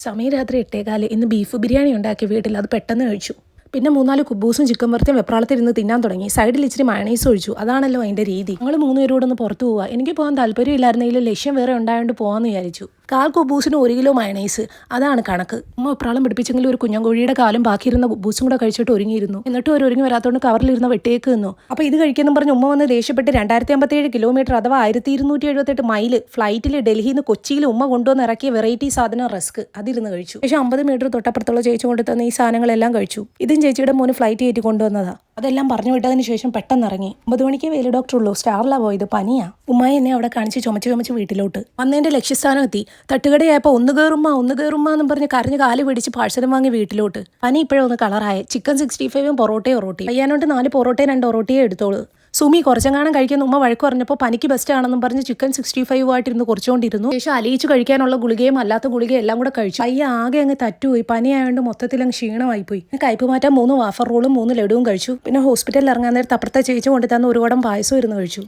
സമയം രാത്രി എട്ടേകാൽ. ഇന്ന് ബീഫ് ബിരിയാണി ഉണ്ടാക്കി വീട്ടിൽ. അത് പെട്ടെന്ന് കഴിച്ചു. പിന്നെ മൂന്നാൽ കുബൂസും ചിക്കൻ വറുത്തും വെപ്രാളത്തിരുന്ന് തിന്നാൻ തുടങ്ങി. സൈഡിൽ ഇച്ചിരി മയണൈസ് ഒഴിച്ചു. അതാണല്ലോ അതിന്റെ രീതി. ഞങ്ങൾ മൂന്നുപേരോടൊന്ന് പുറത്തു പോവുക എനിക്ക് പോകാൻ താല്പര്യമില്ലായിരുന്നെങ്കിലും ലക്ഷ്യം വേറെ ഉണ്ടായതുകൊണ്ട് പോകാമെന്ന് വിചാരിച്ചു. കാൽ കുബൂസിന് ഒരു കിലോ മയണൈസ്. അതാണ് കണക്ക്. ഉമ്മ പ്രാളം പിടിപ്പിച്ചെങ്കിൽ ഒരു കുഞ്ഞൻകോഴിയുടെ കാലും ബാക്കിയിരുന്ന കുബൂസും കൂടെ കഴിച്ചിട്ട് ഒരുങ്ങിയിരുന്നു. എന്നിട്ട് ഒരു ഒരുങ്ങി വരാത്തോണ്ട് കവറിലിരുന്ന വെട്ടേക്ക് നിന്നു. അപ്പോൾ ഇത് കഴിക്കുന്നു പറഞ്ഞ് ഉമ്മ വന്ന് ദേഷ്യപ്പെട്ട് രണ്ടായിരത്തി അമ്പത്തേഴ് കിലോമീറ്റർ അഥവാ ആയിരത്തി ഇരുന്നൂറ്റി എഴുപത്തെട്ട് മൈൽ ഫ്ലൈറ്റിൽ ഡൽഹിയിൽ നിന്ന് കൊച്ചിയിൽ ഉമ്മ കൊണ്ടുവന്ന് ഇറക്കിയ വെറൈറ്റി സാധനം റസ്ക്. അതിരുന്ന് കഴിച്ചു. പക്ഷേ അമ്പത് മീറ്റർ തൊട്ടപ്പുറത്തുള്ള ചേച്ചി കൊണ്ടു തന്ന ഈ സാധനങ്ങളെല്ലാം കഴിച്ചു. ഇതും ചേച്ചിയുടെ മോന് ഫ്ലൈറ്റ് കയറ്റി കൊണ്ടുവന്നതാ. അതെല്ലാം പറഞ്ഞു വിട്ടതിന് ശേഷം പെട്ടെന്ന് ഇറങ്ങി ഒമ്പത് മണിക്ക് വേലു ഡോക്ടർ ഉള്ളൂ. സ്റ്റാറിലാ പോയത്. പനിയാ. ഉമ്മായി എന്നെ അവിടെ കാണിച്ച് ചുമച്ച് ചുമച്ച് വീട്ടിലോട്ട്. വന്നതിന്റെ ലക്ഷ്യസ്ഥാനം എത്തി. തട്ടുകടയായപ്പോൾ ഒന്ന് കയറുമ്മ ഒന്ന് കയറുമ്മ എന്നും പറഞ്ഞ് കരഞ്ഞ് കാൽ പിടിച്ച് പാഴ്സലും വാങ്ങി വീട്ടിലോട്ട്. പനി ഇപ്പോഴൊന്ന് കളറായ. ചിക്കൻ സിക്സ്റ്റി ഫൈവും പൊറോട്ടയും ഒറോട്ടി അയ്യാനോട്ട് നാല് പൊറോട്ടയും രണ്ട് ഒറോട്ടിയും എടുത്തോളൂ. സുമി കുറച്ചെങ്ങാനും കഴിക്കുന്ന ഉമ്മ വഴക്ക് പറഞ്ഞപ്പോൾ പനിക്ക് ബെസ്റ്റ് ആണെന്നും പറഞ്ഞ് ചിക്കൻ സിക്സ്റ്റി ഫൈവ് ആയിട്ടിരുന്ന് കുറച്ചുകൊണ്ടിരുന്നു. ശേഷം അലിയിച്ച് കഴിക്കാനുള്ള ഗുളികയും അല്ലാത്ത ഗുളികയും എല്ലാം കൂടെ കഴിച്ചു. അയ്യ ആകെ അങ്ങ് തറ്റുപോയി പനിയായതുകൊണ്ട് മൊത്തത്തിൽ അങ്ങ് ക്ഷീണമായി പോയി കയ്പ് മാറ്റാൻ മൂന്ന് വാഫർ റോളും മൂന്ന് ലഡുവും കഴിച്ചു. പിന്നെ ഹോസ്പിറ്റലിൽ ഇറങ്ങാൻ നേരത്തെ അപ്പുറത്തെ ചേച്ചി കൊണ്ട് തന്ന ഒരു കുടം പായസം ഇരുന്ന് കഴിച്ചു.